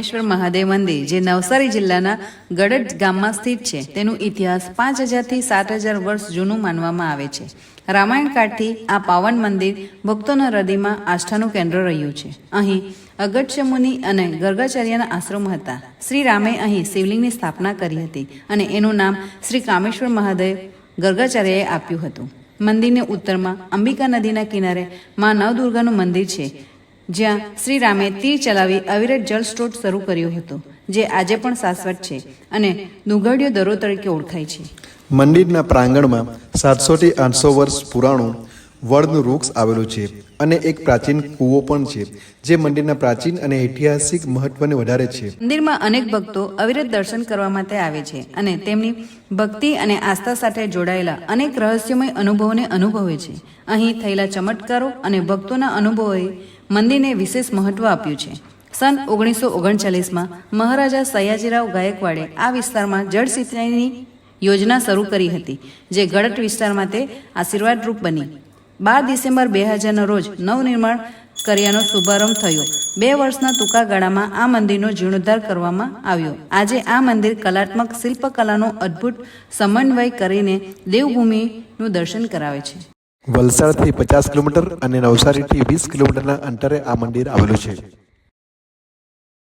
રામેશ્વર મહાદેવ મંદિર, જે નવસારી જિલ્લાના ગડદ ગામમાં સ્થિત છે, તેનું ઇતિહાસ પાંચ હજારથી સાત હજાર વર્ષ જૂનું માનવામાં આવે છે. રામાયણ કાળથી આ પાવન મંદિર ભક્તોના હૃદયમાં આસ્થાનું કેન્દ્ર રહ્યું છે. અહીં અગત્ય મુનિ અને ગર્ગાચાર્યના આશ્રમ હતા. શ્રી રામે અહીં શિવલિંગની સ્થાપના કરી હતી અને એનું નામ શ્રી કામેશ્વર મહાદેવ ગર્ગાચાર્યએ આપ્યું હતું. મંદિરને ઉત્તરમાં અંબિકા નદીના કિનારે માં નવદુર્ગાનું મંદિર છે. જ્યાં શ્રી રામે તીર ચલાવી અવિરત જળ સ્ત્રોત શરૂ કર્યો હતો, જે આજે પણ શાશ્વત છે અને નુગડિયો દરો તરીકે ઓળખાય છે. મંદિરના પ્રાંગણમાં સાતસોથી આઠસો વર્ષ પુરાણું વડનું વૃક્ષ આવેલું છે અને એક પ્રાચીન કૂવો પણ છે, જે મંદિરના પ્રાચીન અને ઐતિહાસિક મહત્વને વધારે છે. મંદિરમાં અનેક ભક્તો અવિરત દર્શન કરવા માટે આવે છે અને તેમની ભક્તિ અને આસ્થા સાથે જોડાયેલા અનેક રહસ્યમય અનુભવોને અનુભવે છે. અહીં થયેલા ચમત્કારો અને ભક્તોના અનુભવોએ મંદિરને વિશેષ મહત્વ આપ્યું છે. સન ઓગણીસો ઓગણચાલીસમાં મહારાજા સયાજીરાવ ગાયકવાડે આ વિસ્તારમાં જળ સિંચાઈની યોજના શરૂ કરી હતી, જે ગળત વિસ્તારમાં તે આશીર્વાદરૂપ બની. બાર ડિસેમ્બર બે હજારના રોજ નવનિર્માણ કર્યાનો શુભારંભ થયો. બે વર્ષના ટૂંકા ગાળામાં આ મંદિરનો જીર્ણોદ્ધાર કરવામાં આવ્યો. આજે આ મંદિર કલાત્મક શિલ્પકલાનો અદ્ભુત સમન્વય કરીને દેવભૂમિનું દર્શન કરાવે છે. વલસાડથી પચાસ કિલોમીટર અને નવસારીથી વીસ કિલોમીટરના અંતરે આ મંદિર આવેલું છે.